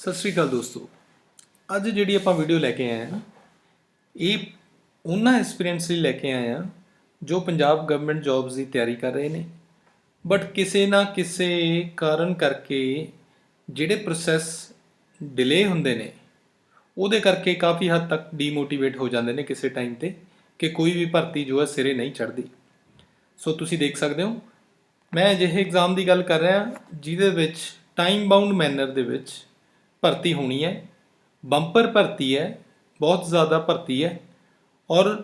ਸਤਿ ਸ੍ਰੀ ਅਕਾਲ ਦੋਸਤੋ। ਅੱਜ ਜਿਹੜੀ ਆਪਾਂ ਵੀਡੀਓ ਲੈ ਕੇ ਆਏ ਹਾਂ ਇਹ ਉਹਨਾਂ ਐਕਸਪੀਰੀਅੰਸ ਲਈ ਲੈ ਕੇ ਆਏ ਹਾਂ ਜੋ ਪੰਜਾਬ ਗਵਰਨਮੈਂਟ ਜੌਬਸ ਦੀ ਤਿਆਰੀ ਕਰ ਰਹੇ ਨੇ। ਬਟ ਕਿਸੇ ਨਾ ਕਿਸੇ ਕਾਰਨ ਕਰਕੇ ਜਿਹੜੇ ਪ੍ਰੋਸੈਸ ਡਿਲੇ ਹੁੰਦੇ ਨੇ, ਉਹਦੇ ਕਰਕੇ ਕਾਫੀ ਹੱਦ ਤੱਕ ਡੀਮੋਟੀਵੇਟ ਹੋ ਜਾਂਦੇ ਨੇ ਕਿਸੇ ਟਾਈਮ ਤੇ ਕਿ ਕੋਈ ਵੀ ਭਰਤੀ ਜੋ ਹੈ ਸਿਰੇ ਨਹੀਂ ਚੜ੍ਹਦੀ। ਸੋ ਤੁਸੀਂ ਦੇਖ ਸਕਦੇ ਹੋ, ਮੈਂ ਅਜਿਹੇ ਐਗਜ਼ਾਮ ਦੀ ਗੱਲ ਕਰ ਰਿਹਾ ਜਿਹਦੇ ਵਿੱਚ ਟਾਈਮ ਬਾਉਂਡ ਮੈਨਰ ਦੇ ਵਿੱਚ ਭਰਤੀ ਹੋਣੀ ਹੈ, ਬੰਪਰ ਭਰਤੀ ਹੈ, ਬਹੁਤ ਜ਼ਿਆਦਾ ਭਰਤੀ ਹੈ ਔਰ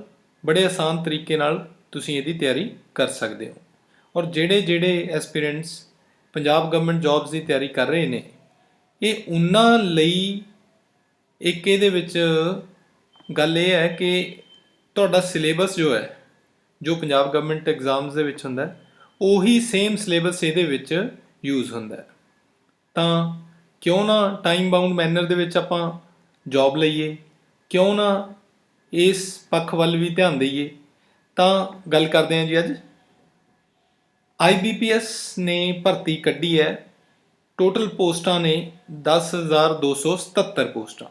ਬੜੇ ਆਸਾਨ ਤਰੀਕੇ ਨਾਲ ਤੁਸੀਂ ਇਹਦੀ ਤਿਆਰੀ ਕਰ ਸਕਦੇ ਹੋ। ਔਰ ਜਿਹੜੇ ਜਿਹੜੇ ਐਸਪੀਰੈਂਟਸ ਪੰਜਾਬ ਗਵਰਨਮੈਂਟ ਜੌਬਸ ਦੀ ਤਿਆਰੀ ਕਰ ਰਹੇ ਨੇ, ਇਹ ਉਹਨਾਂ ਲਈ ਇੱਕ ਇਹਦੇ ਵਿੱਚ ਗੱਲ ਇਹ ਹੈ ਕਿ ਤੁਹਾਡਾ ਸਿਲੇਬਸ ਜੋ ਹੈ, ਜੋ ਪੰਜਾਬ ਗਵਰਨਮੈਂਟ ਐਗਜ਼ਾਮਸ ਦੇ ਵਿੱਚ ਹੁੰਦਾ ਉਹੀ ਸੇਮ ਸਿਲੇਬਸ ਇਹਦੇ ਵਿੱਚ ਯੂਜ਼ ਹੁੰਦਾ ਤਾਂ ਕਿਉਂ ਨਾ ਟਾਈਮ ਬਾਉਂਡ ਮੈਨਰ ਦੇ ਵਿੱਚ ਆਪਾਂ ਜੌਬ ਲਈਏ? ਕਿਉਂ ਨਾ ਇਸ ਪੱਖ ਵੱਲ ਵੀ ਧਿਆਨ ਦਈਏ? ਤਾਂ ਗੱਲ ਕਰਦੇ ਹਾਂ ਜੀ ਅੱਜ। IBPS ਨੇ ਭਰਤੀ ਕੱਢੀ ਹੈ। ਟੋਟਲ ਪੋਸਟਾਂ ਨੇ 10277 ਪੋਸਟਾਂ।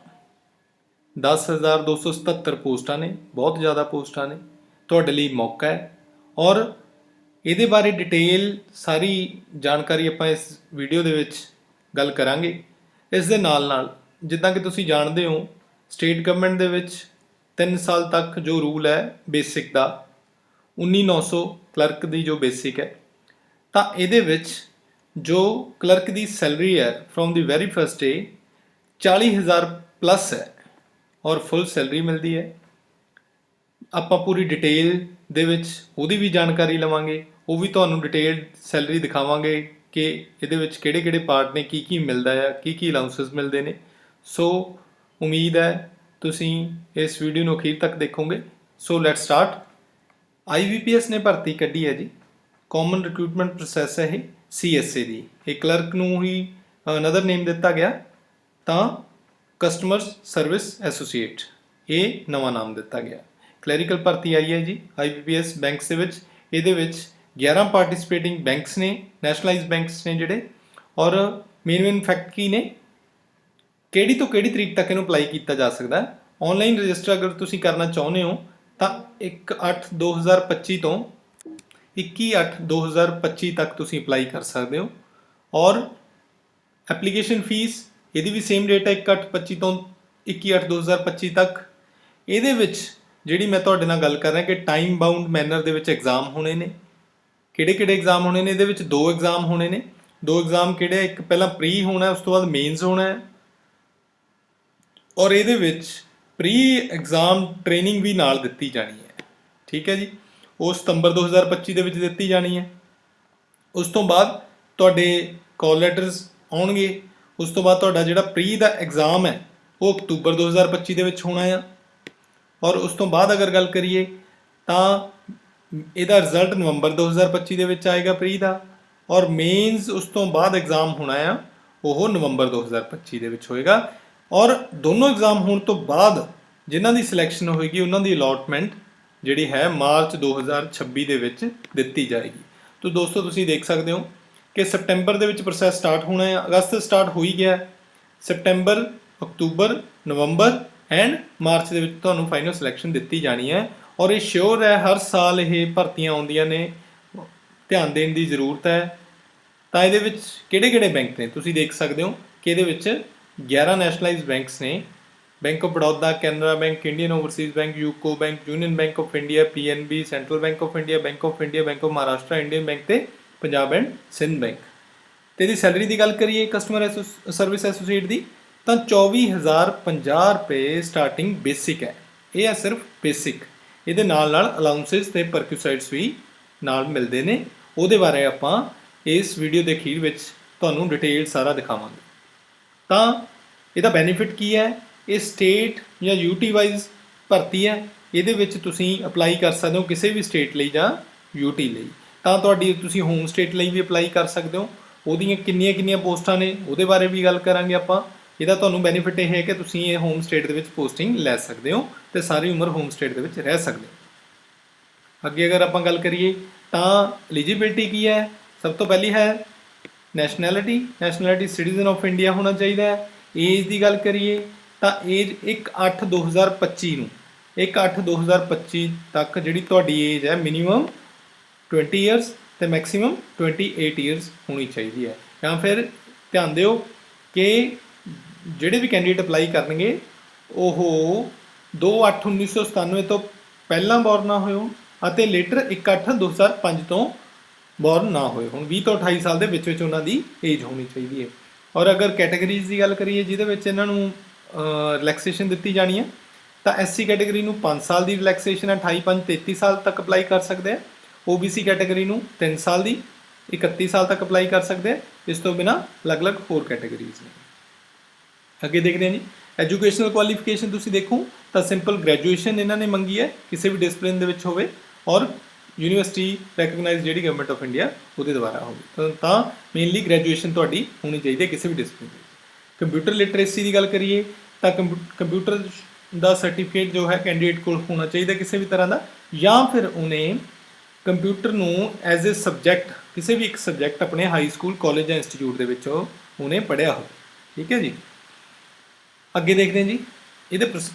10277 ਪੋਸਟਾਂ ਨੇ, ਬਹੁਤ ਜ਼ਿਆਦਾ ਪੋਸਟਾਂ ਨੇ। ਤੁਹਾਡੇ ਲਈ ਮੌਕਾ ਹੈ। ਔਰ ਇਹਦੇ ਬਾਰੇ ਡਿਟੇਲ ਸਾਰੀ ਜਾਣਕਾਰੀ ਆਪਾਂ ਇਸ ਵੀਡੀਓ ਦੇ ਵਿੱਚ ਗੱਲ ਕਰਾਂਗੇ। ਇਸ ਦੇ ਨਾਲ ਨਾਲ ਜਿੱਦਾਂ ਕਿ ਤੁਸੀਂ ਜਾਣਦੇ ਹੋ ਸਟੇਟ ਗਵਰਨਮੈਂਟ ਦੇ ਵਿੱਚ 3 ਸਾਲ ਤੱਕ ਜੋ ਰੂਲ ਹੈ ਬੇਸਿਕ ਦਾ 19900 ਕਲਰਕ ਦੀ ਜੋ ਬੇਸਿਕ ਹੈ, ਤਾਂ ਇਹਦੇ ਵਿੱਚ ਜੋ ਕਲਰਕ ਦੀ ਸੈਲਰੀ ਹੈ from the very first day 40000 plus ਹੈ ਔਰ ਫੁੱਲ ਸੈਲਰੀ ਮਿਲਦੀ ਹੈ। ਆਪਾਂ ਪੂਰੀ ਡਿਟੇਲ ਦੇ ਵਿੱਚ ਉਹਦੀ ਵੀ ਜਾਣਕਾਰੀ ਲਵਾਂਗੇ, ਉਹ ਵੀ ਤੁਹਾਨੂੰ ਡਿਟੇਲਡ ਸੈਲਰੀ ਦਿਖਾਵਾਂਗੇ। ਕਿ ਇਹਦੇ ਵਿੱਚ ਕਿਹੜੇ-ਕਿਹੜੇ ਪਾਰਟ ਨੇ, ਕੀ ਕੀ ਮਿਲਦਾ ਹੈ ਕੀ ਕੀ ਅਲਾਉਂਸਸ ਮਿਲਦੇ ਨੇ। ਸੋ ਉਮੀਦ ਹੈ ਤੁਸੀਂ ਇਸ ਵੀਡੀਓ ਨੂੰ ਅਖੀਰ ਤੱਕ ਦੇਖੋਗੇ। ਸੋ ਲੈਟਸ ਸਟਾਰਟ IVPS ਨੇ ਭਰਤੀ ਕੱਢੀ ਹੈ ਜੀ। ਕਾਮਨ ਰਿਕਰੂਟਮੈਂਟ ਪ੍ਰੋਸੈਸ ਹੈ ਇਹ CSA ਦੀ। ਇਹ ਕਲਰਕ ਨੂੰ ਹੀ ਅਨਦਰ ਨੇਮ ਦਿੱਤਾ ਗਿਆ। ਤਾਂ ਕਸਟਮਰ ਸਰਵਿਸ ਐਸੋਸੀਏਟ ਇਹ ਨਵਾਂ ਨਾਮ ਦਿੱਤਾ ਗਿਆ। ਕਲੈਰੀਕਲ ਭਰਤੀ ਆਈ ਹੈ ਜੀ IBPS ਬੈਂਕਸ ਦੇ ਵਿੱਚ। ਇਹਦੇ ਵਿੱਚ 11 ਪਾਰਟਿਸਿਪੇਟਿੰਗ ਬੈਂਕਸ ਨੇ ਨੈਸ਼ਨਲਾਈਜ਼ਡ ਬੈਂਕਸ ਨੇ ਜਿਹੜੇ, ਔਰ ਮੇਨ ਮੇਨ ਫੈਕਟ ਕੀ ਨੇ? ਕਿਹੜੀ ਤੋਂ ਕਿਹੜੀ ਤਰੀਕ ਤੱਕ ਇਹਨੂੰ ਅਪਲਾਈ ਕੀਤਾ ਜਾ ਸਕਦਾ ਹੈ? ਆਨਲਾਈਨ ਰਜਿਸਟਰ ਅਗਰ ਤੁਸੀਂ ਕਰਨਾ ਚਾਹੁੰਦੇ ਹੋ, ਤਾਂ 1/8/2025 ਤੋਂ 21/8/2025 ਤੱਕ ਤੁਸੀਂ ਅਪਲਾਈ ਕਰ ਸਕਦੇ ਹੋ। ਔਰ ਐਪਲੀਕੇਸ਼ਨ ਫੀਸ ਇਹਦੀ ਵੀ ਸੇਮ ਡੇਟ ਹੈ 1/8/25 ਤੋਂ 21/8/2025 ਤੱਕ। ਇਹਦੇ ਵਿੱਚ ਜਿਹੜੀ ਮੈਂ ਤੁਹਾਡੇ ਨਾਲ ਗੱਲ ਕਰ ਰਿਹਾ ਕਿ ਟਾਈਮ ਬਾਉਂਡ ਮੈਨਰ ਦੇ ਵਿੱਚ ਐਗਜ਼ਾਮ ਹੋਣੇ ਨੇ। ਕਿਹੜੇ ਕਿਹੜੇ ਐਗਜ਼ਾਮ ਹੋਣੇ ਨੇ? ਇਹਦੇ ਵਿੱਚ ਦੋ ਐਗਜ਼ਾਮ ਹੋਣੇ ਨੇ। ਦੋ ਐਗਜ਼ਾਮ ਕਿਹੜੇ ਇੱਕ ਪਹਿਲਾਂ ਪ੍ਰੀ ਹੋਣਾ, ਉਸ ਤੋਂ ਬਾਅਦ ਮੇਨਸ ਹੋਣਾ ਹੈ। ਔਰ ਇਹਦੇ ਵਿੱਚ ਪ੍ਰੀ ਐਗਜ਼ਾਮ ਟ੍ਰੇਨਿੰਗ ਵੀ ਨਾਲ ਦਿੱਤੀ ਜਾਣੀ ਹੈ। ਠੀਕ ਹੈ ਜੀ? ਉਹ ਸਤੰਬਰ 2025 ਦੇ ਵਿੱਚ ਦਿੱਤੀ ਜਾਣੀ ਹੈ। ਉਸ ਤੋਂ ਬਾਅਦ ਤੁਹਾਡੇ ਕਾਲ ਲੈਟਰਸ ਆਉਣਗੇ। ਉਸ ਤੋਂ ਬਾਅਦ ਤੁਹਾਡਾ ਜਿਹੜਾ ਪ੍ਰੀ ਦਾ ਐਗਜ਼ਾਮ ਹੈ, ਉਹ ਅਕਤੂਬਰ 2025 ਦੇ ਵਿੱਚ ਹੋਣਾ ਆ। ਔਰ ਉਸ ਤੋਂ ਬਾਅਦ ਅਗਰ ਗੱਲ ਕਰੀਏ, ਤਾਂ ਇਹਦਾ ਰਿਜ਼ਲਟ ਨਵੰਬਰ 2025 ਦੇ ਵਿੱਚ ਆਏਗਾ ਪ੍ਰੀ ਦਾ। ਔਰ ਮੇਨਸ ਉਸ ਤੋਂ ਬਾਅਦ ਐਗਜ਼ਾਮ ਹੋਣਾ ਆ, ਉਹ ਨਵੰਬਰ 2025 ਦੇ ਵਿੱਚ ਹੋਏਗਾ। ਔਰ ਦੋਨੋਂ ਐਗਜ਼ਾਮ ਹੋਣ ਤੋਂ ਬਾਅਦ ਜਿਨ੍ਹਾਂ ਦੀ ਸਿਲੈਕਸ਼ਨ ਹੋਏਗੀ, ਉਹਨਾਂ ਦੀ ਅਲਾਟਮੈਂਟ ਜਿਹੜੀ ਹੈ ਮਾਰਚ 2026 ਦੇ ਵਿੱਚ ਦਿੱਤੀ ਜਾਏਗੀ। ਤੋ ਦੋਸਤੋ, ਤੁਸੀਂ ਦੇਖ ਸਕਦੇ ਹੋ ਕਿ ਸਪਟੈਂਬਰ ਦੇ ਵਿੱਚ ਪ੍ਰੋਸੈਸ ਸਟਾਰਟ ਹੋਣਾ ਹੈ ਅਗਸਤ ਸਟਾਰਟ ਹੋ ਹੀ ਗਿਆ ਹੈ। ਸਪਟੈਂਬਰ, ਅਕਤੂਬਰ, ਨਵੰਬਰ ਐਂਡ ਮਾਰਚ ਦੇ ਵਿੱਚ ਤੁਹਾਨੂੰ ਫਾਈਨਲ ਸਿਲੈਕਸ਼ਨ ਦਿੱਤੀ ਜਾਣੀ ਹੈ। ਔਰ ਇਹ ਸ਼ੋਰ ਹੈ, ਹਰ ਸਾਲ ਇਹ ਭਰਤੀਆਂ ਆਉਂਦੀਆਂ ਨੇ। ਧਿਆਨ ਦੇਣ ਦੀ ਜ਼ਰੂਰਤ ਹੈ। ਤਾਂ ਇਹਦੇ ਵਿੱਚ ਕਿਹੜੇ-ਕਿਹੜੇ ਬੈਂਕ ਨੇ? ਤੁਸੀਂ ਦੇਖ ਸਕਦੇ ਹੋ ਕਿ ਇਹਦੇ ਵਿੱਚ 11 ਨੈਸ਼ਨਲਾਈਜ਼ਡ ਬੈਂਕਸ ਨੇ। Bank of Baroda, Canara bank, Indian overseas bank, UCO bank, union bank of India PNB central bank of India, bank of India, bank of Maharashtra, Indian bank ਤੇ ਪੰਜਾਬ ਐਂਡ ਸਿੰਧ ਬੈਂਕ। ਤੇ ਇਹਦੀ ਸੈਲਰੀ ਦੀ ਗੱਲ ਕਰੀਏ, customer service associate ਦੀ, ਤਾਂ 24050 ਰੁਪਏ starting basic ਹੈ। ਇਹ ਹੈ ਸਿਰਫ ਬੇਸਿਕ। ਇਹਦੇ ਨਾਲ ਨਾਲ ਅਲਾਉਂਸਸ ਤੇ ਪਰਕਿਊਸਾਈਡਸ ਵੀ ਨਾਲ ਮਿਲਦੇ ਨੇ। ਉਹਦੇ ਬਾਰੇ ਆਪਾਂ ਇਸ ਵੀਡੀਓ ਦੇ ਅਖੀਰ ਵਿੱਚ ਤੁਹਾਨੂੰ ਡਿਟੇਲ ਸਾਰਾ ਦਿਖਾਵਾਂਗੇ। ਤਾਂ ਇਹਦਾ ਬੈਨੀਫਿਟ ਕੀ ਹੈ? ਇਹ ਸਟੇਟ ਜਾਂ ਯੂਟੀ ਵਾਈਜ਼ ਭਰਤੀ ਹੈ। ਇਹਦੇ ਵਿੱਚ ਤੁਸੀਂ ਅਪਲਾਈ ਕਰ ਸਕਦੇ ਹੋ ਕਿਸੇ ਵੀ ਸਟੇਟ ਲਈ ਜਾਂ ਯੂਟੀ ਲਈ। ਤਾਂ ਤੁਹਾਡੀ, ਤੁਸੀਂ ਹੋਮ ਸਟੇਟ ਲਈ ਵੀ ਅਪਲਾਈ ਕਰ ਸਕਦੇ ਹੋ। ਉਹਦੀਆਂ ਕਿੰਨੀਆਂ ਕਿੰਨੀਆਂ ਪੋਸਟਾਂ ਨੇ, ਉਹਦੇ ਬਾਰੇ ਵੀ ਗੱਲ ਕਰਾਂਗੇ ਆਪਾਂ। ਇਹਦਾ ਤੁਹਾਨੂੰ ਬੈਨੀਫਿਟ ਇਹ ਹੈ ਕਿ ਤੁਸੀਂ ਇਹ ਹੋਮ ਸਟੇਟ ਦੇ ਵਿੱਚ ਪੋਸਟਿੰਗ ਲੈ ਸਕਦੇ ਹੋ ਤੇ ਸਾਰੀ ਉਮਰ ਹੋਮ ਸਟੇਟ ਦੇ ਵਿੱਚ ਰਹਿ ਸਕਦੇ ਹੋ। ਅੱਗੇ ਅਗਰ ਆਪਾਂ ਗੱਲ ਕਰੀਏ ਤਾਂ ਐਲੀਜੀਬਿਲਟੀ ਕੀ ਹੈ? ਸਭ ਤੋਂ ਪਹਿਲੀ ਹੈ nationality nationality citizen of India ਹੋਣਾ ਚਾਹੀਦਾ ਹੈ। ਏਜ ਦੀ ਗੱਲ ਕਰੀਏ ਤਾਂ ਏਜ 1/8/2025 ਨੂੰ 1/8/2025 ਤੱਕ ਜਿਹੜੀ ਤੁਹਾਡੀ ਏਜ ਹੈ ਮਿਨੀਮਮ 20 ਇਅਰਸ ਤੇ ਮੈਕਸਿਮਮ 28 ਇਅਰਸ ਹੋਣੀ ਚਾਹੀਦੀ ਹੈ। ਜਾਂ ਫਿਰ ਧਿਆਨ ਦਿਓ ਕਿ ਜਿਹੜੇ ਵੀ ਕੈਂਡੀਡੇਟ ਅਪਲਾਈ ਕਰਨਗੇ, ਉਹ 2/8/1997 ਤੋਂ ਪਹਿਲਾਂ ਬੋਰਨ ਨਾ ਹੋਏ ਹੋਣ ਅਤੇ ਲੇਟਰ 1/8/2005 ਤੋਂ ਬੋਰਨ ਨਾ ਹੋਏ ਹੁਣ। 20 ਤੋਂ 28 ਸਾਲ ਦੇ ਵਿੱਚ ਵਿੱਚ ਉਹਨਾਂ ਦੀ ਏਜ ਹੋਣੀ ਚਾਹੀਦੀ ਹੈ। ਔਰ ਅਗਰ ਕੈਟਾਗਰੀਜ਼ ਦੀ ਗੱਲ ਕਰੀਏ, ਜਿਹਦੇ ਵਿੱਚ ਇਹਨਾਂ ਨੂੰ ਰਿਲੈਕਸੇਸ਼ਨ ਦਿੱਤੀ ਜਾਣੀ ਹੈ, ਤਾਂ ਐਸਸੀ ਕੈਟਾਗਰੀ ਨੂੰ 5 ਸਾਲ ਦੀ ਰਿਲੈਕਸੇਸ਼ਨ ਹੈ 28 5 33 ਸਾਲ ਤੱਕ ਅਪਲਾਈ ਕਰ ਸਕਦੇ ਆ OBC ਕੈਟਾਗਰੀ ਨੂੰ 3 ਸਾਲ ਦੀ 31 ਸਾਲ ਤੱਕ ਅਪਲਾਈ ਕਰ ਸਕਦੇ ਆ ਇਸ ਤੋਂ ਬਿਨਾ ਅਲੱਗ-ਅਲੱਗ ਹੋਰ ਕੈਟਾਗਰੀਜ਼ ਨੇ। ਅੱਗੇ ਦੇਖਦੇ ਹਾਂ ਜੀ। ਐਜੂਕੇਸ਼ਨਲ ਕੁਆਲੀਫਿਕੇਸ਼ਨ ਤੁਸੀਂ ਦੇਖੋ, ਤਾਂ ਸਿੰਪਲ ਗ੍ਰੈਜੂਏਸ਼ਨ ਇਹਨਾਂ ਨੇ ਮੰਗੀ ਹੈ, ਕਿਸੇ ਵੀ ਡਿਸਪਲਿਨ ਦੇ ਵਿੱਚ ਹੋਵੇ ਔਰ ਯੂਨੀਵਰਸਿਟੀ ਰੈਕਗਨਾਈਜ਼ ਜਿਹੜੀ ਗਵਰਨਮੈਂਟ ਆਫ ਇੰਡੀਆ ਉਹਦੇ ਦੁਆਰਾ ਹੋਵੇ। ਤਾਂ- ਮੇਨਲੀ ਗ੍ਰੈਜੂਏਸ਼ਨ ਤੁਹਾਡੀ ਹੋਣੀ ਚਾਹੀਦੀ ਹੈ ਕਿਸੇ ਵੀ ਡਿਸਪਲਿਨ ਦੇ ਕੰਪਿਊਟਰ ਲਿਟਰੇਸੀ ਦੀ ਗੱਲ ਕਰੀਏ, ਤਾਂ ਕੰਪਿਊ- ਕੰਪਿਊਟਰ ਦਾ ਸਰਟੀਫਿਕੇਟ ਜੋ ਹੈ ਕੈਂਡੀਡੇਟ ਕੋਲ ਹੋਣਾ ਚਾਹੀਦਾ ਕਿਸੇ ਵੀ ਤਰ੍ਹਾਂ ਦਾ, ਜਾਂ ਫਿਰ ਉਹਨੇ ਕੰਪਿਊਟਰ ਨੂੰ ਐਜ਼ ਅ ਸਬਜੈਕਟ ਕਿਸੇ ਵੀ ਇੱਕ ਸਬਜੈਕਟ ਆਪਣੇ ਹਾਈ ਸਕੂਲ ਕਾਲਜ ਜਾਂ ਇੰਸਟੀਚਿਊਟ ਦੇ ਵਿੱਚੋਂ ਉਹਨੇ ਪੜ੍ਹਿਆ ਹੋਵੇ। ਠੀਕ ਹੈ ਜੀ? ਅੱਗੇ ਦੇਖਦੇ ਹਾਂ ਜੀ। ਇਹਦੇ ਪ੍ਰਸ-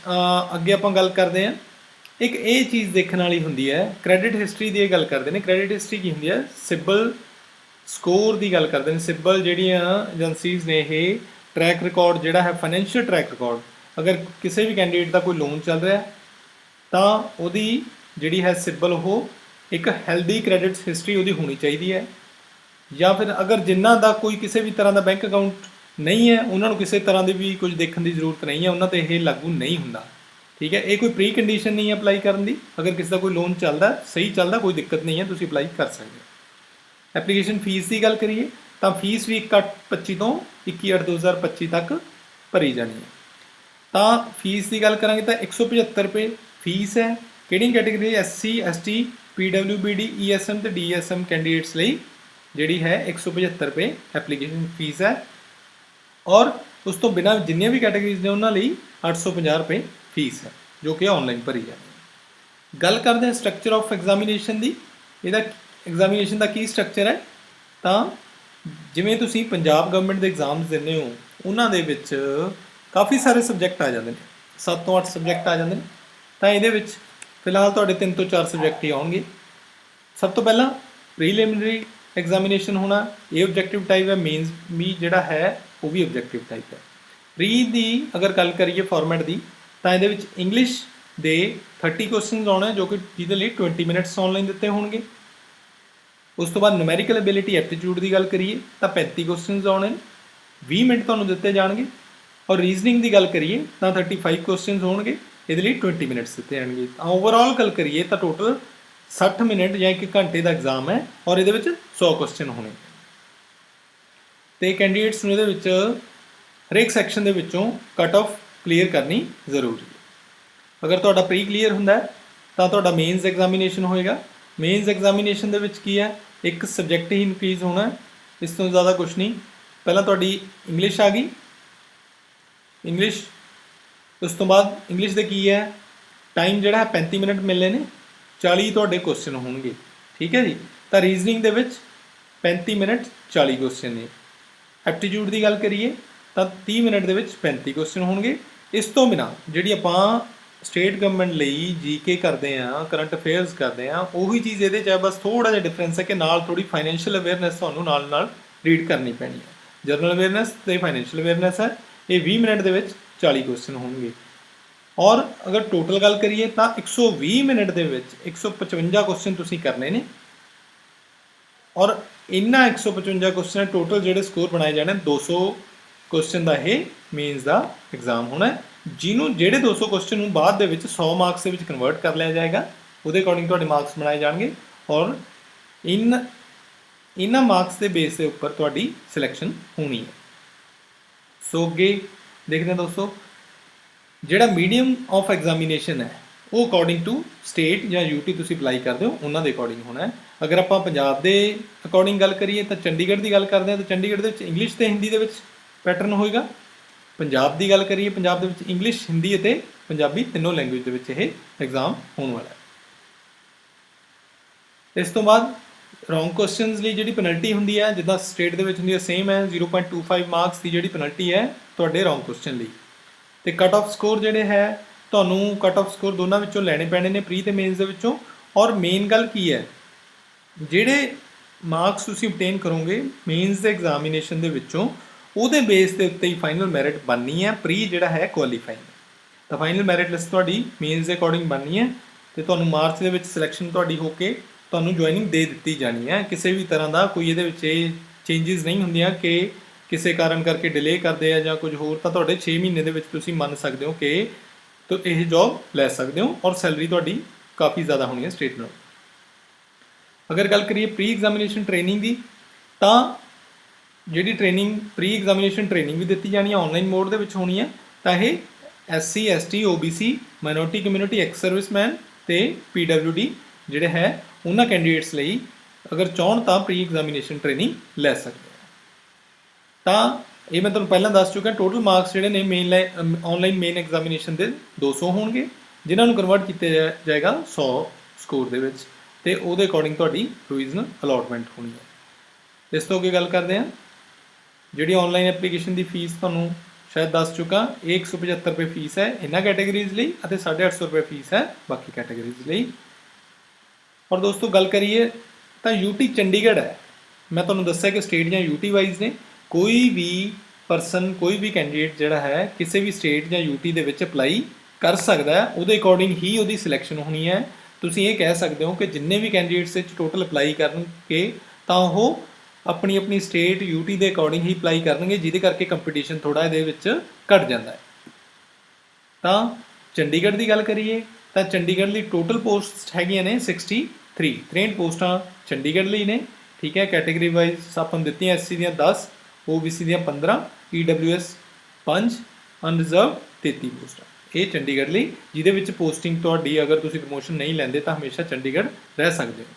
ਅੱਗੇ ਆਪਾਂ ਗੱਲ ਕਰਦੇ ਹਾਂ। ਇੱਕ ਇਹ ਚੀਜ਼ ਦੇਖਣ ਵਾਲੀ ਹੁੰਦੀ ਹੈ ਕ੍ਰੈਡਿਟ ਹਿਸਟਰੀ ਦੀ ਇਹ ਗੱਲ ਕਰਦੇ ਨੇ। ਕ੍ਰੈਡਿਟ ਹਿਸਟਰੀ ਕੀ ਹੁੰਦੀ ਹੈ? ਸਿਬਲ ਸਕੋਰ ਦੀ ਗੱਲ ਕਰਦੇ ਨੇ। ਸਿਬਲ ਜਿਹੜੀਆਂ ਏਜੰਸੀਜ਼ ਨੇ, ਇਹ ਟਰੈਕ ਰਿਕਾਰਡ ਜਿਹੜਾ ਹੈ ਫਾਈਨੈਂਸ਼ੀਅਲ ਟਰੈਕ ਰਿਕਾਰਡ ਅਗਰ ਕਿਸੇ ਵੀ ਕੈਂਡੀਡੇਟ ਦਾ ਕੋਈ ਲੋਨ ਚੱਲ ਰਿਹਾ ਤਾਂ ਉਹਦੀ ਜਿਹੜੀ ਹੈ ਸਿਬਲ, ਉਹ ਇੱਕ ਹੈਲਦੀ ਕ੍ਰੈਡਿਟ ਹਿਸਟਰੀ ਉਹਦੀ ਹੋਣੀ ਚਾਹੀਦੀ ਹੈ। ਜਾਂ ਫਿਰ ਅਗਰ ਜਿਨ੍ਹਾਂ ਦਾ ਕੋਈ ਕਿਸੇ ਵੀ ਤਰ੍ਹਾਂ ਦਾ ਬੈਂਕ ਅਕਾਊਂਟ ਨਹੀਂ ਹੈ, ਉਹਨਾਂ ਨੂੰ ਕਿਸੇ ਤਰ੍ਹਾਂ ਦੀ ਵੀ ਕੁਝ ਦੇਖਣ ਦੀ ਜ਼ਰੂਰਤ ਨਹੀਂ ਹੈ, ਉਹਨਾਂ ਤੇ ਇਹ ਲਾਗੂ ਨਹੀਂ ਹੁੰਦਾ। ਠੀਕ ਹੈ, ਇਹ ਕੋਈ ਪ੍ਰੀ ਕੰਡੀਸ਼ਨ ਨਹੀਂ ਹੈ ਅਪਲਾਈ ਕਰਨ ਦੀ। ਅਗਰ ਕਿਸੇ ਦਾ ਕੋਈ ਲੋਨ ਚੱਲਦਾ, ਸਹੀ ਚੱਲਦਾ, ਕੋਈ ਦਿੱਕਤ ਨਹੀਂ ਹੈ, ਤੁਸੀਂ ਅਪਲਾਈ ਕਰ ਸਕਦੇ ਹੋ। ਐਪਲੀਕੇਸ਼ਨ ਫੀਸ ਦੀ ਗੱਲ ਕਰੀਏ, ਤਾਂ ਫੀਸ ਵੀ 1/25 ਤੋਂ 21/8/2025 ਤੱਕ ਭਰੀ ਜਾਣੀ ਹੈ। ਤਾਂ ਫੀਸ ਦੀ ਗੱਲ ਕਰਾਂਗੇ ਤਾਂ 175 ਰੁਪਏ ਫੀਸ ਹੈ। ਕਿਹੜੀ ਕੈਟਾਗਰੀ ਐਸਸੀ ਐਸਟੀ ਪੀਡਬਲਯੂਬੀਡੀ ਈਐਸਐਮ ਤੇ ਡੀਐਸਐਮ ਕੈਂਡੀਡੇਟਸ ਲਈ ਜਿਹੜੀ ਹੈ 175 ਰੁਪਏ ਐਪਲੀਕੇਸ਼ਨ ਫੀਸ ਹੈ। ਔਰ ਉਸ ਤੋਂ ਬਿਨਾਂ ਜਿੰਨੀਆਂ ਵੀ ਕੈਟਾਗਰੀਜ਼ ਨੇ ਉਹਨਾਂ ਲਈ 850 ਰੁਪਏ ਫੀਸ ਹੈ, ਜੋ ਕਿ ਆਨਲਾਈਨ ਭਰੀ ਜਾਂਦੀ ਹੈ। ਗੱਲ ਕਰਦੇ ਹਾਂ ਸਟਰਕਚਰ ਆਫ ਐਗਜ਼ਾਮੀਨੇਸ਼ਨ ਦੀ। ਇਹਦਾ ਐਗਜ਼ਾਮੀਨੇਸ਼ਨ ਦਾ ਕੀ ਸਟਰਕਚਰ ਹੈ? ਤਾਂ ਜਿਵੇਂ ਤੁਸੀਂ ਪੰਜਾਬ ਗਵਰਨਮੈਂਟ ਦੇ ਐਗਜ਼ਾਮਸ ਦਿੰਦੇ ਹੋ, ਉਹਨਾਂ ਦੇ ਵਿੱਚ ਕਾਫੀ ਸਾਰੇ ਸਬਜੈਕਟ ਆ ਜਾਂਦੇ ਨੇ। 7 ਤੋਂ 8 ਸਬਜੈਕਟ ਆ ਜਾਂਦੇ ਨੇ। ਤਾਂ ਇਹਦੇ ਵਿੱਚ ਫਿਲਹਾਲ ਤੁਹਾਡੇ 3 ਤੋਂ 4 ਸਬਜੈਕਟ ਹੀ ਆਉਣਗੇ। ਸਭ ਤੋਂ ਪਹਿਲਾਂ ਪ੍ਰੀਲੀਮਿਨਰੀ ਐਗਜ਼ਾਮੀਨੇਸ਼ਨ ਹੋਣਾ, ਇਹ ਆਬਜੈਕਟਿਵ ਟਾਈਪ ਹੈ ਮੇਨਸ ਵੀ ਜਿਹੜਾ ਹੈ ਉਹ ਵੀ ਆਬਜੈਕਟਿਵ ਟਾਈਪ ਹੈ। ਰੀ ਦੀ ਅਗਰ ਗੱਲ ਕਰੀਏ ਫਾਰਮੈਟ ਦੀ, ਤਾਂ ਇਹਦੇ ਵਿੱਚ ਇੰਗਲਿਸ਼ ਦੇ 30 ਕੁਐਸਚਨਸ ਆਉਣੇ, ਜੋ ਕਿ ਜਿਹਦੇ ਲਈ 20 ਮਿੰਟਸ ਆਨਲਾਈਨ ਦਿੱਤੇ ਹੋਣਗੇ। ਉਸ ਤੋਂ ਬਾਅਦ ਨੂਮੈਰੀਕਲ ਐਬਿਲਿਟੀ ਐਪਟੀਟਿਊਡ ਦੀ ਗੱਲ ਕਰੀਏ, ਤਾਂ 35 ਕੁਐਸਚਨਸ ਆਉਣੇ ਨੇ। 20 ਮਿੰਟ ਤੁਹਾਨੂੰ ਦਿੱਤੇ ਜਾਣਗੇ। ਔਰ ਰੀਜ਼ਨਿੰਗ ਦੀ ਗੱਲ ਕਰੀਏ, ਤਾਂ 35 ਕੁਐਸਚਨਸ ਹੋਣਗੇ। ਇਹਦੇ ਲਈ 20 ਮਿੰਟਸ ਦਿੱਤੇ ਜਾਣਗੇ। ਤਾਂ ਓਵਰਆਲ ਗੱਲ ਕਰੀਏ, ਤਾਂ ਟੋਟਲ 60 ਮਿੰਟ ਜਾਂ 1 ਘੰਟੇ ਦਾ ਐਗਜ਼ਾਮ ਹੈ। ਔਰ ਇਹਦੇ ਵਿੱਚ 100 ਕੁਐਸਚਨ ਹੋਣੇ। ਤੇ ਕੈਂਡੀਡੇਟਸ ਨੂੰ ਇਹਦੇ ਵਿੱਚ ਹਰੇਕ ਸੈਕਸ਼ਨ ਦੇ ਵਿੱਚੋਂ ਕਟ ਆਫ ਕਲੀਅਰ ਕਰਨੀ ਜ਼ਰੂਰੀ ਹੈ। ਅਗਰ ਤੁਹਾਡਾ ਪ੍ਰੀ ਕਲੀਅਰ ਹੁੰਦਾ ਹੈ, ਤਾਂ ਤੁਹਾਡਾ ਮੇਨਸ ਐਗਜ਼ਾਮੀਨੇਸ਼ਨ ਹੋਏਗਾ। ਮੇਨਸ ਐਗਜ਼ਾਮੀਨੇਸ਼ਨ ਦੇ ਵਿੱਚ ਕੀ ਹੈ? ਇੱਕ ਸਬਜੈਕਟ ਹੀ ਇਨਕਰੀਜ਼ ਹੋਣਾ ਹੈ। ਇਸ ਤੋਂ ਜ਼ਿਆਦਾ ਕੁਝ ਨਹੀਂ। ਪਹਿਲਾਂ ਤੁਹਾਡੀ ਇੰਗਲਿਸ਼ ਆ ਗਈ। ਇੰਗਲਿਸ਼ ਉਸ ਤੋਂ ਬਾਅਦ ਇੰਗਲਿਸ਼ ਦੇ ਕੀ ਹੈ? ਟਾਈਮ ਜਿਹੜਾ ਹੈ 35 ਮਿੰਟ ਮਿਲਨੇ ਨੇ। 40 ਤੁਹਾਡੇ ਕੁਐਸਚਨ ਹੋਣਗੇ। ਠੀਕ ਹੈ ਜੀ? ਤਾਂ ਰੀਜ਼ਨਿੰਗ ਦੇ ਵਿੱਚ 35 ਮਿੰਟ 40 ਕੁਐਸਚਨ ਨੇ। ਐਪਟੀਟਿਊਡ ਦੀ ਗੱਲ ਕਰੀਏ, ਤਾਂ 30 ਮਿੰਟ ਦੇ ਵਿੱਚ 35 ਕੁਐਸਚਨ ਹੋਣਗੇ। ਇਸ ਤੋਂ ਬਿਨਾ, ਜਿਹੜੀ ਆਪਾਂ ਸਟੇਟ ਗਵਰਨਮੈਂਟ ਲਈ ਜੀਕੇ ਕਰਦੇ ਆ ਕਰੰਟ ਅਫੇਅਰਸ ਕਰਦੇ ਆ ਉਹੀ ਚੀਜ਼ ਇਹਦੇ ਚ ਹੈ ਬਸ ਥੋੜਾ ਜਿਹਾ ਡਿਫਰੈਂਸ ਹੈ ਕਿ ਨਾਲ ਥੋੜੀ ਫਾਈਨੈਂਸ਼ੀਅਲ ਅਵੇਅਰਨੈਸ ਤੁਹਾਨੂੰ ਨਾਲ ਨਾਲ ਰੀਡ ਕਰਨੀ ਪੈਣੀ ਹੈ। ਜਨਰਲ ਅਵੇਅਰਨੈਸ ਤੇ ਫਾਈਨੈਂਸ਼ੀਅਲ ਅਵੇਅਰਨੈਸ ਹੈ, ਇਹ 20 ਮਿੰਟ ਦੇ ਵਿੱਚ 40 ਕੁਐਸਚਨ ਹੋਣਗੇ। ਔਰ ਅਗਰ ਟੋਟਲ ਗੱਲ ਕਰੀਏ, ਤਾਂ 120 ਮਿੰਟ ਦੇ ਵਿੱਚ 155 ਕੁਐਸਚਨ ਤੁਸੀਂ ਕਰਨੇ ਨੇ। ਔਰ ਇਨਾ 155 ਕੁਐਸਚਨ ਟੋਟਲ ਜਿਹੜੇ ਸਕੋਰ ਬਣਾਏ ਜਾਣੇ 200 ਕੁਐਸਚਨ ਦਾ ਇਹ ਮੇਨਸ ਦਾ ਐਗਜ਼ਾਮ ਹੋਣਾ ਜਿਹਨੂੰ ਜਿਹੜੇ 200 ਕੁਐਸਚਨ ਨੂੰ ਬਾਅਦ ਦੇ ਵਿੱਚ 100 ਮਾਰਕਸ ਦੇ ਵਿੱਚ ਕਨਵਰਟ ਕਰ ਲਿਆ ਜਾਏਗਾ, ਉਹਦੇ ਅਕੋਰਡਿੰਗ ਤੁਹਾਡੇ ਮਾਰਕਸ ਬਣਾਏ ਜਾਣਗੇ। ਔਰ ਇਨ ਇਹਨਾਂ ਮਾਰਕਸ ਦੇ ਬੇਸ ਦੇ ਉੱਪਰ ਤੁਹਾਡੀ ਸਿਲੈਕਸ਼ਨ ਹੋਣੀ ਹੈ। ਸੋ ਅੱਗੇ ਦੇਖਦੇ ਹਾਂ ਦੋਸਤੋ, ਜਿਹੜਾ ਮੀਡੀਅਮ ਆਫ ਐਗਜ਼ਾਮੀਨੇਸ਼ਨ ਹੈ, ਉਹ ਅਕੋਰਡਿੰਗ ਟੂ ਸਟੇਟ ਜਾਂ ਯੂਟੀ ਤੁਸੀਂ ਅਪਲਾਈ ਕਰਦੇ ਹੋ, ਉਹਨਾਂ ਦੇ ਅਕੋਰਡਿੰਗ ਹੋਣਾ ਹੈ। ਅਗਰ ਆਪਾਂ ਪੰਜਾਬ ਦੇ ਅਕੋਰਡਿੰਗ ਗੱਲ ਕਰੀਏ ਤਾਂ ਚੰਡੀਗੜ੍ਹ ਦੀ ਗੱਲ ਕਰਦੇ ਹਾਂ ਤਾਂ ਚੰਡੀਗੜ੍ਹ ਦੇ ਵਿੱਚ ਇੰਗਲਿਸ਼ ਤੇ ਹਿੰਦੀ ਦੇ ਵਿੱਚ ਪੈਟਰਨ ਹੋਏਗਾ। ਪੰਜਾਬ ਦੀ ਗੱਲ ਕਰੀਏ ਪੰਜਾਬ ਦੇ ਵਿੱਚ ਇੰਗਲਿਸ਼ ਹਿੰਦੀ ਅਤੇ ਪੰਜਾਬੀ ਤਿੰਨੋਂ ਲੈਂਗੁਏਜ ਦੇ ਵਿੱਚ ਇਹ ਐਗਜ਼ਾਮ ਹੋਣ ਵਾਲਾ ਹੈ। ਇਸ ਤੋਂ ਬਾਅਦ ਰੋਂਗ ਕੁਐਸਚਨਸ ਲਈ ਜਿਹੜੀ ਪੈਨਲਟੀ ਹੁੰਦੀ ਹੈ, ਜਿੱਦਾਂ ਸਟੇਟ ਦੇ ਵਿੱਚ ਹੁੰਦੀ ਹੈ ਸੇਮ ਹੈ 0.25 ਮਾਰਕਸ ਦੀ ਜਿਹੜੀ ਪੈਨਲਟੀ ਹੈ ਤੁਹਾਡੇ ਰੋਂਗ ਕੁਐਸਚਨ ਲਈ। ਤੇ ਕਟ ਆਫ ਸਕੋਰ ਜਿਹੜੇ ਹੈ, ਤੁਹਾਨੂੰ ਕਟ ਆਫ ਸਕੋਰ ਦੋਨਾਂ ਵਿੱਚੋਂ ਲੈਣੇ ਪੈਣੇ ਨੇ ਪ੍ਰੀ ਤੇ ਮੇਨਸ ਦੇ ਵਿੱਚੋਂ। ਔਰ ਮੇਨ ਗੱਲ ਕੀ ਹੈ ਜਿਹੜੇ ਮਾਰਕਸ ਤੁਸੀਂ obtain ਕਰੋਗੇ ਮੇਨਸ ਦੇ ਐਗਜ਼ਾਮੀਨੇਸ਼ਨ ਦੇ ਵਿੱਚੋਂ, ਉਹਦੇ ਬੇਸ ਦੇ ਉੱਤੇ ਹੀ ਫਾਈਨਲ ਮੈਰਿਟ ਬਣਨੀ ਹੈ ਪ੍ਰੀ ਜਿਹੜਾ ਹੈ ਕੁਆਲੀਫਾਈਂਗ ਤਾਂ ਫਾਈਨਲ ਮੈਰਿਟ ਲਿਸਟ ਤੁਹਾਡੀ ਮੇਨਸ ਦੇ ਅਕੋਰਡਿੰਗ ਬਣਨੀ ਹੈ ਤੇ ਤੁਹਾਨੂੰ ਮਾਰਚ ਦੇ ਵਿੱਚ ਸਿਲੈਕਸ਼ਨ ਤੁਹਾਡੀ ਹੋ ਕੇ ਤੁਹਾਨੂੰ ਜੁਆਇਨਿੰਗ ਦੇ ਦਿੱਤੀ ਜਾਣੀ ਹੈ। ਕਿਸੇ ਵੀ ਤਰ੍ਹਾਂ ਦਾ ਕੋਈ ਇਹਦੇ ਵਿੱਚ ਇਹ ਚੇਂਜਸ ਨਹੀਂ ਹੁੰਦੀਆਂ ਕਿ ਕਿਸੇ ਕਾਰਨ ਕਰਕੇ ਡਿਲੇ ਕਰਦੇ ਆ ਜਾਂ ਕੁਝ ਹੋਰ, ਤਾਂ ਤੁਹਾਡੇ 6 ਮਹੀਨੇ ਦੇ ਵਿੱਚ ਤੁਸੀਂ ਮੰਨ ਸਕਦੇ ਹੋ ਕਿ ਤੋ ਇਹ ਜੌਬ ਲੈ ਸਕਦੇ ਹੋ ਔਰ ਸੈਲਰੀ ਤੁਹਾਡੀ ਕਾਫੀ ਜ਼ਿਆਦਾ ਹੋਣੀ ਹੈ ਸਟੇਟ ਨਾਲੋਂ ਅਗਰ ਗੱਲ ਕਰੀਏ ਪ੍ਰੀ ਐਗਜ਼ਾਮੀਨੇਸ਼ਨ ਟ੍ਰੇਨਿੰਗ ਦੀ, ਤਾਂ ਜਿਹੜੀ ਟ੍ਰੇਨਿੰਗ ਪ੍ਰੀ ਐਗਜ਼ਾਮੀਨੇਸ਼ਨ ਟ੍ਰੇਨਿੰਗ ਵੀ ਦਿੱਤੀ ਜਾਣੀ ਹੈ ਆਨਲਾਈਨ ਮੋਡ ਦੇ ਵਿੱਚ ਹੋਣੀ ਹੈ ਤਾਂ ਇਹ SC ST OBC minority community ex servicemen ਤੇ ਪੀਡਬਲਯੂਡੀ ਜਿਹੜੇ ਹੈ, ਉਹਨਾਂ ਕੈਂਡੀਡੇਟਸ ਲਈ ਅਗਰ ਚਾਹਣ ਤਾਂ ਪ੍ਰੀ ਐਗਜ਼ਾਮੀਨੇਸ਼ਨ ਟ੍ਰੇਨਿੰਗ ਲੈ ਸਕਦੇ ਆ। ਤਾਂ ਇਹ ਮੈਂ ਤੁਹਾਨੂੰ ਪਹਿਲਾਂ ਦੱਸ ਚੁੱਕਾ ਟੋਟਲ ਮਾਰਕਸ ਜਿਹੜੇ ਨੇ ਮੇਨ ਆਨਲਾਈਨ ਮੇਨ ਐਗਜ਼ਾਮੀਨੇਸ਼ਨ ਦੇ 200 ਹੋਣਗੇ, ਜਿਨ੍ਹਾਂ ਨੂੰ ਕਨਵਰਟ ਕੀਤਾ ਜਾਏਗਾ 100 ਸਕੋਰ ਦੇ ਵਿੱਚ। ਤੇ ਉਹਦੇ ਅਕੋਰਡਿੰਗ ਤੁਹਾਡੀ ਪ੍ਰੋਵੀਜ਼ਨਲ ਅਲਾਟਮੈਂਟ ਹੋਣੀ ਹੈ। ਇਸ ਤੋਂ ਅੱਗੇ ਗੱਲ ਕਰਦੇ ਹਾਂ। ਜਿਹੜੀ ਆਨਲਾਈਨ ਐਪਲੀਕੇਸ਼ਨ ਦੀ ਫੀਸ ਤੁਹਾਨੂੰ ਸ਼ਾਇਦ ਦੱਸ ਚੁੱਕਾ, ਇਹ 175 ਰੁਪਏ ਫੀਸ ਹੈ ਇਹਨਾਂ ਕੈਟਾਗਰੀਜ਼ ਲਈ ਅਤੇ 850 ਰੁਪਏ ਫੀਸ ਹੈ ਬਾਕੀ ਕੈਟਾਗਰੀਜ਼ ਲਈ। ਔਰ ਦੋਸਤੋ, ਗੱਲ ਕਰੀਏ ਤਾਂ ਯੂਟੀ ਚੰਡੀਗੜ੍ਹ ਹੈ। ਮੈਂ ਤੁਹਾਨੂੰ ਦੱਸਿਆ ਕਿ ਸਟੇਟ ਜਾਂ ਯੂਟੀ ਵਾਈਜ਼ ਨੇ, ਕੋਈ ਵੀ ਪਰਸਨ ਕੋਈ ਵੀ ਕੈਂਡੀਡੇਟ ਜਿਹੜਾ ਹੈ, ਕਿਸੇ ਵੀ ਸਟੇਟ ਜਾਂ ਯੂਟੀ ਦੇ ਵਿੱਚ ਅਪਲਾਈ ਕਰ ਸਕਦਾ ਹੈ। ਉਹਦੇ ਅਕੋਰਡਿੰਗ ਹੀ ਉਹਦੀ ਸਿਲੈਕਸ਼ਨ ਹੋਣੀ ਹੈ। ਤੁਸੀਂ ਇਹ ਕਹਿ ਸਕਦੇ ਹੋ ਕਿ ਜਿੰਨੇ ਵੀ ਕੈਂਡੀਡੇਟਸ ਵਿੱਚ ਟੋਟਲ ਅਪਲਾਈ ਕਰਨਗੇ, ਤਾਂ ਉਹ ਆਪਣੀ ਆਪਣੀ ਸਟੇਟ ਯੂਟੀ ਦੇ ਅਕੋਰਡਿੰਗ ਹੀ ਅਪਲਾਈ ਕਰਨਗੇ, ਜਿਹਦੇ ਕਰਕੇ ਕੰਪੀਟੀਸ਼ਨ ਥੋੜਾ ਇਹਦੇ ਵਿੱਚ ਘਟ ਜਾਂਦਾ ਹੈ। ਤਾਂ ਚੰਡੀਗੜ੍ਹ ਦੀ ਗੱਲ ਕਰੀਏ, ਤਾਂ ਚੰਡੀਗੜ੍ਹ ਲਈ ਟੋਟਲ ਪੋਸਟਸ ਹੈਗੀਆਂ ਨੇ 63 63 ਪੋਸਟਾਂ ਚੰਡੀਗੜ੍ਹ ਲਈ ਨੇ, ਠੀਕ ਹੈ ਕੈਟਾਗਰੀ ਵਾਈਜ਼ ਆਪਾਂ ਨੂੰ ਦਿੱਤੀਆਂ ਐਸਸੀ ਦੀਆਂ 10 OBC ਦੀਆਂ 15 EWS 5 ਅਨਰਿਜ਼ਰਵ 33 ਪੋਸਟਾਂ। ਇਹ ਚੰਡੀਗੜ੍ਹ ਲਈ, ਜਿਹਦੇ ਵਿੱਚ ਪੋਸਟਿੰਗ ਤੁਹਾਡੀ ਅਗਰ ਤੁਸੀਂ ਪ੍ਰਮੋਸ਼ਨ ਨਹੀਂ ਲੈਂਦੇ ਤਾਂ ਹਮੇਸ਼ਾ ਚੰਡੀਗੜ੍ਹ ਰਹਿ ਸਕਦੇ ਹੋ।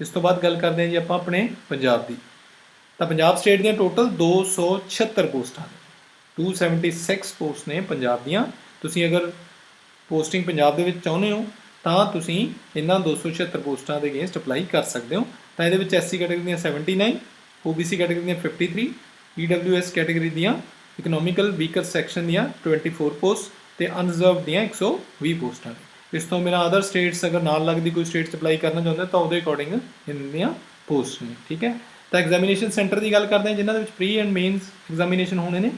ਇਸ ਤੋਂ ਬਾਅਦ ਗੱਲ ਕਰਦੇ ਹਾਂ ਜੀ ਆਪਾਂ ਆਪਣੇ ਪੰਜਾਬ ਦੀ। ਤਾਂ ਪੰਜਾਬ ਸਟੇਟ ਦੀਆਂ ਟੋਟਲ 276 ਪੋਸਟਾਂ ਨੇ। 276 ਪੋਸਟ ਨੇ ਪੰਜਾਬ ਦੀਆਂ। ਤੁਸੀਂ ਅਗਰ ਪੋਸਟਿੰਗ ਪੰਜਾਬ ਦੇ ਵਿੱਚ ਚਾਹੁੰਦੇ ਹੋ, ਤਾਂ ਤੁਸੀਂ ਇਹਨਾਂ 276 ਪੋਸਟਾਂ ਦੇ ਅਗੇਂਸਟ ਅਪਲਾਈ ਕਰ ਸਕਦੇ ਹੋ। ਤਾਂ ਇਹਦੇ ਵਿੱਚ ਐਸਸੀ ਕੈਟਾਗਰੀ ਦੀਆਂ 79 OBC ਕੈਟਾਗਰੀ ਦੀਆਂ 53 EWS ਕੈਟਾਗਰੀ ਦੀਆਂ ਇਕਨੋਮਿਕਲ ਵੀਕਰ ਸੈਕਸ਼ਨ ਦੀਆਂ 24 ਪੋਸਟ ਤੇ ਅਨਰਿਜ਼ਰਵਡ ਦੀਆਂ 120 ਪੋਸਟਾਂ ਨੇ। ਇਸ ਤੋਂ ਬਿਨਾਂ ਅਦਰ ਸਟੇਟਸ ਅਗਰ ਨਾਲ ਲੱਗਦੀ ਕੋਈ ਸਟੇਟਸ ਅਪਲਾਈ ਕਰਨਾ ਚਾਹੁੰਦੇ ਤਾਂ ਉਹਦੇ ਅਕੋਰਡਿੰਗ ਇਹਨਾਂ ਦੀਆਂ ਪੋਸਟ ਨੇ, ਠੀਕ ਹੈ? ਤਾਂ ਐਗਜ਼ਾਮੀਨੇਸ਼ਨ ਸੈਂਟਰ ਦੀ ਗੱਲ ਕਰਦੇ ਹਾਂ, ਜਿਨ੍ਹਾਂ ਦੇ ਵਿੱਚ ਪ੍ਰੀ ਐਂਡ ਮੇਨਸ ਐਗਜ਼ਾਮੀਨੇਸ਼ਨ ਹੋਣੇ ਨੇ।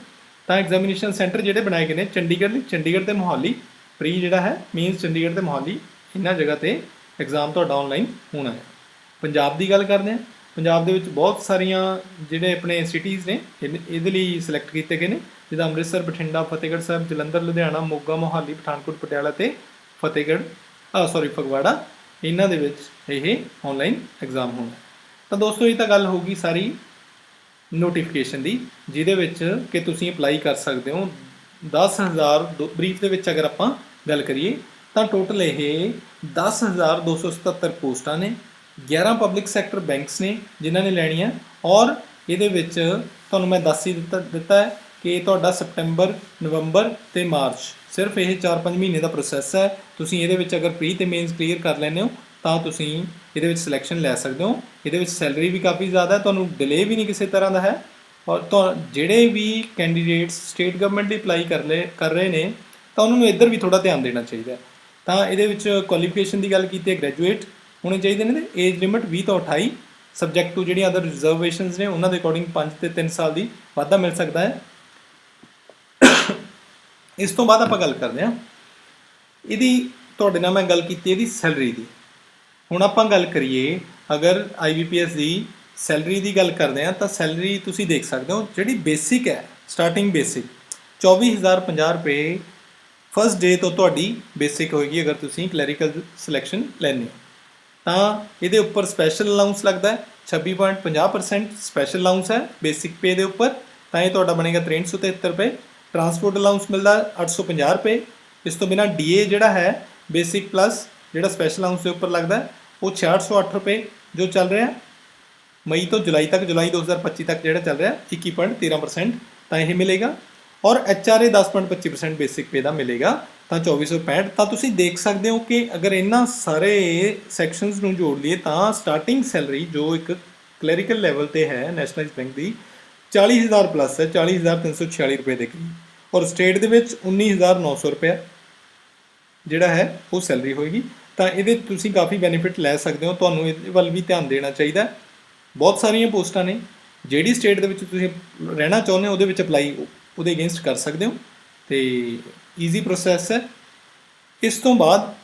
ਤਾਂ ਐਗਜ਼ਾਮੀਨੇਸ਼ਨ ਸੈਂਟਰ ਜਿਹੜੇ ਬਣਾਏ ਗਏ ਨੇ, ਚੰਡੀਗੜ੍ਹ ਲਈ, ਚੰਡੀਗੜ੍ਹ ਤੇ ਮੋਹਾਲੀ। ਪ੍ਰੀ ਜਿਹੜਾ ਹੈ ਮੇਨਸ ਚੰਡੀਗੜ੍ਹ ਤੇ ਮੋਹਾਲੀ, ਇਹਨਾਂ ਜਗ੍ਹਾ ਤੇ ਐਗਜ਼ਾਮ ਤੁਹਾਡਾ ਆਨਲਾਈਨ ਹੋਣਾ ਹੈ। ਪੰਜਾਬ ਦੀ ਗੱਲ ਕਰਦੇ ਹਾਂ, ਪੰਜਾਬ ਦੇ ਵਿੱਚ ਬਹੁਤ ਸਾਰੀਆਂ ਜਿਹੜੇ ਆਪਣੇ ਸਿਟੀਜ਼ ਨੇ, ਇਹਨ- ਇਹਦੇ ਲਈ ਸਿਲੈਕਟ ਕੀਤੇ ਗਏ ਨੇ। ਜਿੱਦਾਂ ਅੰਮ੍ਰਿਤਸਰ, ਬਠਿੰਡਾ, ਫਤਿਹਗੜ੍ਹ ਸਾਹਿਬ, ਜਲੰਧਰ, ਲੁਧਿਆਣਾ, ਮੋਗਾ, ਮੋਹਾਲੀ, ਪਠਾਨਕੋਟ, ਪਟਿਆਲਾ ਤੇ ਫਤਿਹਗੜ੍ਹ ਆ ਸੌਰੀ ਫਗਵਾੜਾ, ਇਹਨਾਂ ਦੇ ਵਿੱਚ ਇਹ ਆਨਲਾਈਨ ਐਗਜ਼ਾਮ ਹੋਣਾ। ਤਾਂ ਦੋਸਤੋ, ਇਹ ਤਾਂ ਗੱਲ ਹੋ ਗਈ ਸਾਰੀ ਨੋਟੀਫਿਕੇਸ਼ਨ ਦੀ, ਜਿਹਦੇ ਵਿੱਚ ਕਿ ਤੁਸੀਂ ਅਪਲਾਈ ਕਰ ਸਕਦੇ ਹੋ। 10000 ਬਰੀਫ ਦੇ ਵਿੱਚ ਅਗਰ ਆਪਾਂ ਗੱਲ ਕਰੀਏ, ਤਾਂ ਟੋਟਲ ਇਹ 10277 ਪੋਸਟਾਂ ਨੇ 11 ਪਬਲਿਕ ਸੈਕਟਰ ਬੈਂਕਸ ਨੇ ਜਿਨ੍ਹਾਂ ਨੇ ਲੈਣੀਆਂ, ਔਰ ਇਹਦੇ ਵਿੱਚ ਤੁਹਾਨੂੰ ਮੈਂ ਦੱਸ ਹੀ ਦਿੱਤਾ ਦਿੱਤਾ ਹੈ ਕਿ ਤੁਹਾਡਾ ਸਪਟੈਂਬਰ, ਨਵੰਬਰ ਤੇ ਮਾਰਚ। ਸਿਰਫ ਇਹ 4-5 ਮਹੀਨੇ ਦਾ ਪ੍ਰੋਸੈਸ ਹੈ। ਤੁਸੀਂ ਇਹਦੇ ਵਿੱਚ ਅਗਰ ਪ੍ਰੀ ਤੇ ਮੇਨਸ ਕਲੀਅਰ ਕਰ ਲੈਂਦੇ ਹੋ, ਤਾਂ ਤੁਸੀਂ ਇਹਦੇ ਵਿੱਚ ਸਿਲੈਕਸ਼ਨ ਲੈ ਸਕਦੇ ਹੋ। ਇਹਦੇ ਵਿੱਚ ਸੈਲਰੀ ਵੀ ਕਾਫੀ ਜ਼ਿਆਦਾ ਹੈ, ਤੁਹਾਨੂੰ ਡਿਲੇ ਵੀ ਨਹੀਂ ਕਿਸੇ ਤਰ੍ਹਾਂ ਦਾ ਹੈ। ਔਰ ਤੁਹਾ- ਜਿਹੜੇ ਵੀ ਕੈਂਡੀਡੇਟਸ ਸਟੇਟ ਗਵਰਨਮੈਂਟ ਦੀ ਅਪਲਾਈ ਕਰ ਲੈ ਕਰ ਰਹੇ ਨੇ, ਤਾਂ ਉਹਨਾਂ ਨੂੰ ਇੱਧਰ ਵੀ ਥੋੜਾ ਧਿਆਨ ਦੇਣਾ ਚਾਹੀਦਾ ਤਾਂ ਇਹਦੇ ਵਿੱਚ ਕੁਆਲੀਫਿਕੇਸ਼ਨ ਦੀ ਗੱਲ ਕੀਤੀ ਹੈ ਗ੍ਰੈਜੂਏਟ ਹੋਣੇ ਚਾਹੀਦੇ ਨੇ ਤੇ ਏਜ ਲਿਮਿਟ 20 ਤੋਂ 28 ਸਬਜੈਕਟ ਟੂ ਜਿਹੜੀਆਂ ਅਦਰ ਰਿਜ਼ਰਵੇਸ਼ਨਸ ਨੇ, ਉਹਨਾਂ ਦੇ ਅਕੋਰਡਿੰਗ 5 ਤੇ 3 ਸਾਲ ਦੀ ਵਾਧਾ ਮਿਲ ਸਕਦਾ ਹੈ। ਇਸ ਤੋਂ ਬਾਅਦ ਆਪਾਂ ਗੱਲ ਕਰਦੇ ਹਾਂ। ਇਹਦੀ, ਤੁਹਾਡੇ ਨਾਲ ਮੈਂ ਗੱਲ ਕੀਤੀ ਇਹਦੀ ਸੈਲਰੀ ਦੀ। ਹੁਣ ਆਪਾਂ ਗੱਲ ਕਰੀਏ, ਅਗਰ IBPS ਦੀ ਸੈਲਰੀ ਦੀ ਗੱਲ ਕਰਦੇ ਹਾਂ, ਤਾਂ ਸੈਲਰੀ ਤੁਸੀਂ ਦੇਖ ਸਕਦੇ ਹੋ, ਜਿਹੜੀ ਬੇਸਿਕ ਹੈ ਸਟਾਰਟਿੰਗ ਬੇਸਿਕ 24050 ਰੁਪਏ ਫਸਟ ਡੇ ਤੋਂ ਤੁਹਾਡੀ ਬੇਸਿਕ ਹੋਏਗੀ, ਅਗਰ ਤੁਸੀਂ ਕਲੈਰੀਕਲ ਸਿਲੈਕਸ਼ਨ ਲੈਂਦੇ ਹੋ। ਤਾਂ ਇਹਦੇ ਉੱਪਰ ਸਪੈਸ਼ਲ ਅਲਾਉਂਸ ਲੱਗਦਾ ਹੈ 26.50% ਸਪੈਸ਼ਲ ਅਲਾਉਂਸ ਹੈ ਬੇਸਿਕ ਪੇ ਦੇ ਉੱਪਰ, ਤਾਂ ਇਹ ਤੁਹਾਡਾ ਬਣੇਗਾ 373 ਰੁਪਏ। ਟਰਾਂਸਪੋਰਟ ਅਲਾਉਂਸ ਮਿਲਦਾ 850 ਰੁਪਏ। ਇਸ ਤੋਂ ਬਿਨਾ ਡੀਏ ਜਿਹੜਾ ਹੈ ਬੇਸਿਕ ਪਲੱਸ ਜਿਹੜਾ ਸਪੈਸ਼ਲ ਅਲਾਉਂਸ ਦੇ ਉੱਪਰ ਲੱਗਦਾ ਹੈ, ਉਹ 6608 ਰੁਪਏ ਜੋ ਚੱਲ ਰਿਹਾ। ਮਈ ਤੋਂ ਜੁਲਾਈ ਤੱਕ ਜੁਲਾਈ 2025 ਤੱਕ ਜਿਹੜਾ ਚੱਲ ਰਿਹਾ 21.13% ਤਾਂ ਇਹ ਮਿਲੇਗਾ। ਔਰ ਐਚਆਰਏ 10.25% ਬੇਸਿਕ ਪੇ ਦਾ ਮਿਲੇਗਾ ਤਾਂ 2465 ਤਾਂ ਤੁਸੀਂ ਦੇਖ ਸਕਦੇ ਹੋ ਕਿ ਅਗਰ ਇਹਨਾਂ ਸਾਰੇ ਸੈਕਸ਼ਨਸ ਨੂੰ ਜੋੜ ਲਈਏ ਤਾਂ ਸਟਾਰਟਿੰਗ ਸੈਲਰੀ ਜੋ ਇੱਕ ਕਲੈਰੀਕਲ ਲੈਵਲ ਤੇ ਹੈ ਨੈਸ਼ਨਲਾਈਜ਼ ਬੈਂਕ ਦੀ 40000 ਪਲੱਸ ਹੈ 40346 ਰੁਪਏ ਦੇ ਕਰੀਬ। ਔਰ ਸਟੇਟ ਦੇ ਵਿੱਚ 19900 ਰੁਪਏ ਜਿਹੜਾ ਹੈ, ਉਹ ਸੈਲਰੀ ਹੋਏਗੀ। ਤਾਂ ਇਹਦੇ ਤੁਸੀਂ ਕਾਫੀ ਬੈਨੀਫਿਟ ਲੈ ਸਕਦੇ ਹੋ। ਤੁਹਾਨੂੰ ਇਹਦੇ ਵੱਲ ਵੀ ਧਿਆਨ ਦੇਣਾ ਚਾਹੀਦਾ। ਬਹੁਤ ਸਾਰੀਆਂ ਪੋਸਟਾਂ ਨੇ। ਜਿਹੜੀ ਸਟੇਟ ਦੇ ਵਿੱਚ ਤੁਸੀਂ ਰਹਿਣਾ ਚਾਹੁੰਦੇ ਹੋ, ਉਹਦੇ ਵਿੱਚ ਅਪਲਾਈ ਉਹਦੇ ਅਗੇਂਸਟ ਕਰ ਸਕਦੇ ਹੋ। ਤੇ ਈਜ਼ੀ ਪ੍ਰੋਸੈਸ ਹੈ। ਇਸ ਤੋਂ ਬਾਅਦ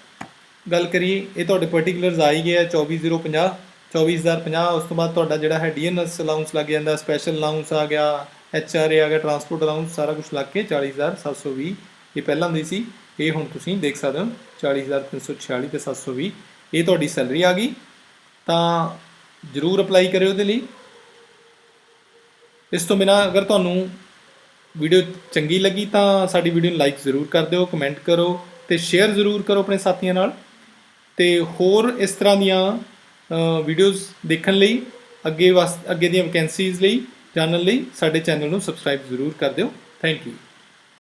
ਗੱਲ ਕਰੀਏ, ਇਹ ਤੁਹਾਡੇ ਪਾਰਟਿਕੂਲਰਸ ਆ ਹੀ ਗਿਆ 24050 24050 ਉਸ ਤੋਂ ਬਾਅਦ ਤੁਹਾਡਾ ਜਿਹੜਾ ਹੈ ਡੀਐਨਐਸ ਅਲਾਉਂਸ ਲੱਗ ਜਾਂਦਾ ਸਪੈਸ਼ਲ ਅਲਾਉਂਸ ਆ ਗਿਆ। ਐੱਚ ਆਰ ਏ ਆ ਗਿਆ ਟਰਾਂਸਪੋਰਟ ਅਲਾਉਂਸ ਸਾਰਾ ਕੁਝ ਲੱਗ ਕੇ 40720 ਇਹ ਪਹਿਲਾਂ ਹੁੰਦੀ ਸੀ, ਇਹ ਹੁਣ ਤੁਸੀਂ ਦੇਖ ਸਕਦੇ ਹੋ 40346 ਤੇ 720 ਇਹ ਤੁਹਾਡੀ ਸੈਲਰੀ ਆ ਗਈ। ਤਾਂ ਜਰੂਰ ਅਪਲਾਈ ਕਰਿਓ ਉਹਦੇ ਲਈ। ਇਸ ਤੋਂ ਬਿਨਾ ਅਗਰ ਤੁਹਾਨੂੰ ਵੀਡੀਓ ਚੰਗੀ ਲੱਗੀ ਤਾਂ ਸਾਡੀ ਵੀਡੀਓ ਨੂੰ ਲਾਈਕ ਜ਼ਰੂਰ ਕਰ ਦਿਓ ਕਮੈਂਟ ਕਰੋ ਤੇ ਸ਼ੇਅਰ ਜ਼ਰੂਰ ਕਰੋ ਆਪਣੇ ਸਾਥੀਆਂ ਨਾਲ। ਤੇ ਹੋਰ ਇਸ ਤਰ੍ਹਾਂ ਦੀਆਂ ਵੀਡੀਓਜ਼ ਦੇਖਣ ਲਈ, ਅੱਗੇ ਵਾਸ, ਅੱਗੇ ਦੀਆਂ ਵੈਕੈਂਸੀਜ਼ ਲਈ ਜਾਣਨ ਲਈ ਸਾਡੇ ਚੈਨਲ ਨੂੰ ਸਬਸਕ੍ਰਾਈਬ ਜ਼ਰੂਰ ਕਰ ਦਿਓ। Thank you